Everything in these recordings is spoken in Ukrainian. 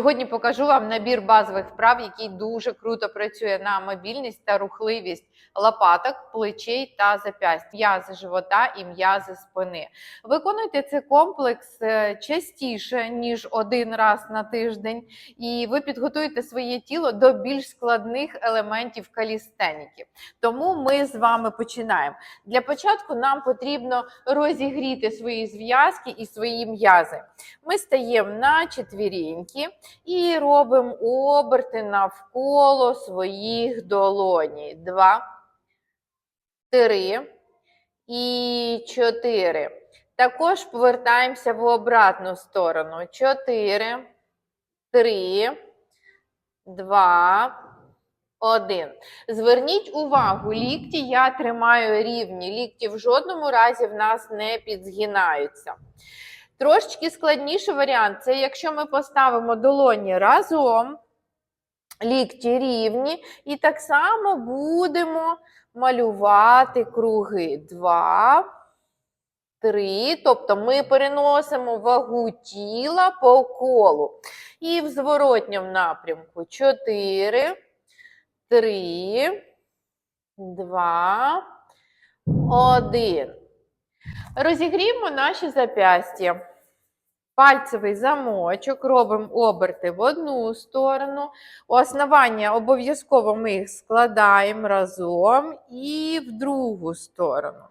Сьогодні покажу вам набір базових вправ, який дуже круто працює на мобільність та рухливість лопаток, плечей та зап'ясть, м'язи живота і м'язи спини. Виконуйте цей комплекс е, частіше, ніж один раз на тиждень, і ви підготуєте своє тіло до більш складних елементів калістеніки. Тому ми з вами починаємо. Для початку нам потрібно розігріти свої зв'язки і свої м'язи. Ми стаємо на четвіріньки і робимо оберти навколо своїх долоній. Два, три і чотири. Також повертаємося в обратну сторону. Чотири, три, два, один. Зверніть увагу, лікті я тримаю рівні. Лікті в жодному разі в нас не підзгинаються. Трошечки складніший варіант це якщо ми поставимо долоні разом, лікті рівні, і так само будемо малювати круги. Два, три. Тобто ми переносимо вагу тіла по колу. І в зворотньому напрямку. Чотири, три, два, один. Розігріємо наші зап'ястя. Пальцевий замочок, робимо оберти в одну сторону. Основання обов'язково ми їх складаємо разом і в другу сторону.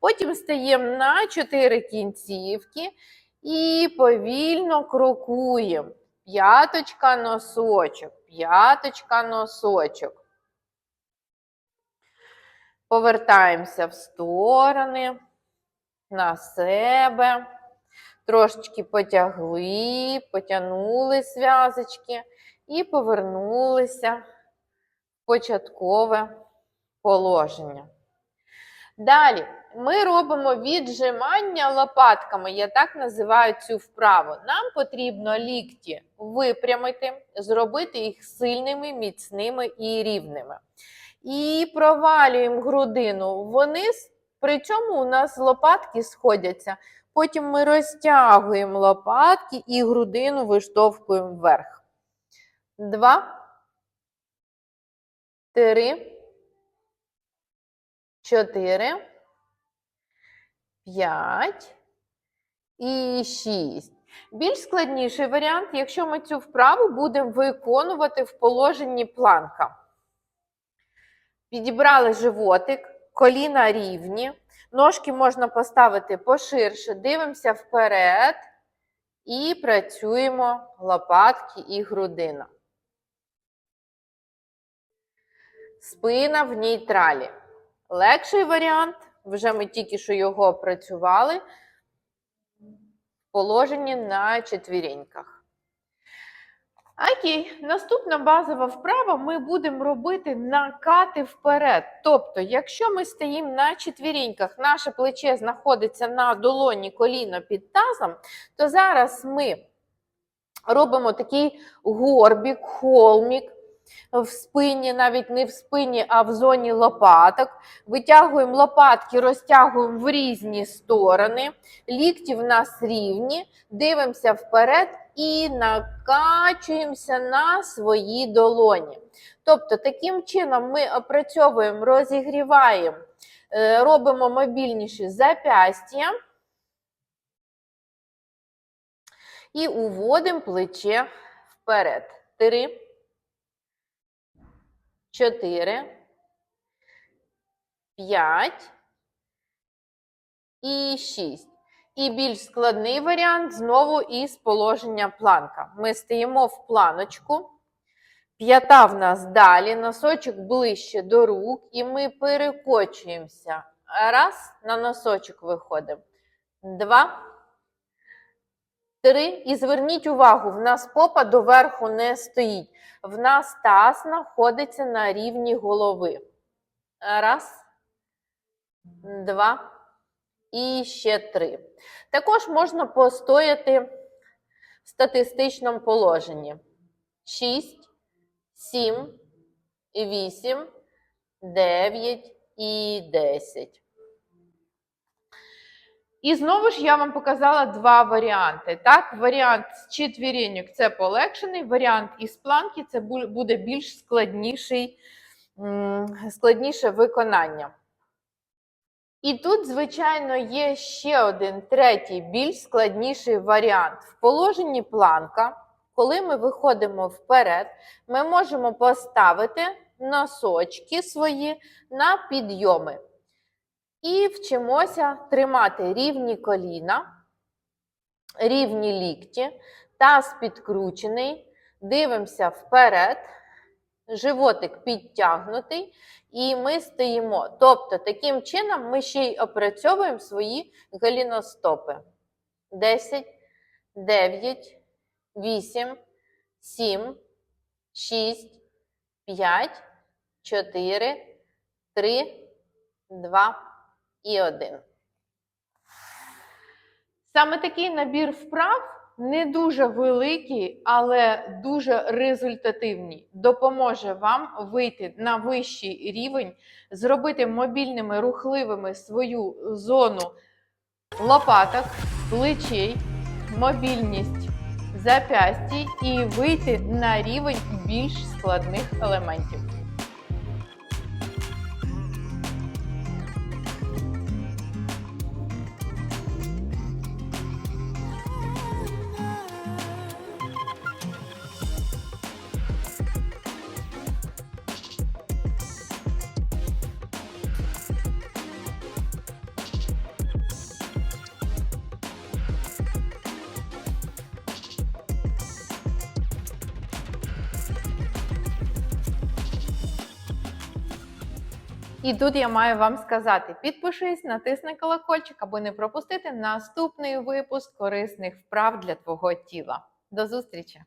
Потім стаємо на 4 кінцівки і повільно крокуємо. П'яточка носочок, п'яточка носочок. Повертаємося в сторони, на себе. Трошечки потягли, потягнули зв'язочки і повернулися в початкове положення. Далі ми робимо віджимання лопатками, я так називаю цю вправу. Нам потрібно лікті випрямити, зробити їх сильними, міцними і рівними. І провалюємо грудину вниз, цьому у нас лопатки сходяться. Потім ми розтягуємо лопатки і грудину виштовхуємо вверх. Два, три, чотири, п'ять і шість. Більш складніший варіант, якщо ми цю вправу будемо виконувати в положенні планка. Підібрали животик, коліна рівні. Ножки можна поставити поширше, дивимося вперед і працюємо лопатки і грудина. Спина в нейтралі. Легший варіант, вже ми тільки що його опрацювали, в положенні на четвіреньках. Окей, наступна базова вправа ми будемо робити накати вперед. Тобто, якщо ми стоїмо на четвіріньках, наше плече знаходиться на долоні коліно під тазом, то зараз ми робимо такий горбік, холмік в спині, навіть не в спині, а в зоні лопаток. Витягуємо лопатки, розтягуємо в різні сторони. Лікті в нас рівні, дивимося вперед і накачуємося на свої долоні. Тобто, таким чином ми опрацьовуємо, розігріваємо, е, робимо мобільніші зап'ястя і уводимо плече вперед. Три. Чотири, п'ять і шість. І більш складний варіант знову із положення планка. Ми стоїмо в планочку, п'ята в нас далі, носочок ближче до рук, і ми перекочуємося. Раз, на носочок виходимо. Два, три. І зверніть увагу, в нас попа доверху не стоїть. В нас таз знаходиться на рівні голови. Раз, два і ще три. Також можна постояти в статистичному положенні. 6, 7, 8, 9 і 10. І знову ж я вам показала два варіанти. Так, варіант з четвіріньок це полегшений, варіант із планки це буде більш складніший, складніше виконання. І тут, звичайно, є ще один третій, більш складніший варіант. В положенні планка, коли ми виходимо вперед, ми можемо поставити носочки свої на підйоми. І вчимося тримати рівні коліна, рівні лікті, таз підкручений, дивимося вперед, животик підтягнутий, і ми стоїмо. Тобто, таким чином ми ще й опрацьовуємо свої голіностопи. 10, 9, 8, 7, 6, 5, 4, 3, 2 і 1. Саме такий набір вправ не дуже великий, але дуже результативний. Допоможе вам вийти на вищий рівень, зробити мобільними, рухливими свою зону лопаток, плечей, мобільність запястій і вийти на рівень більш складних елементів. І тут я маю вам сказати: підпишись, натисни колокольчик, аби не пропустити наступний випуск корисних вправ для твого тіла. До зустрічі!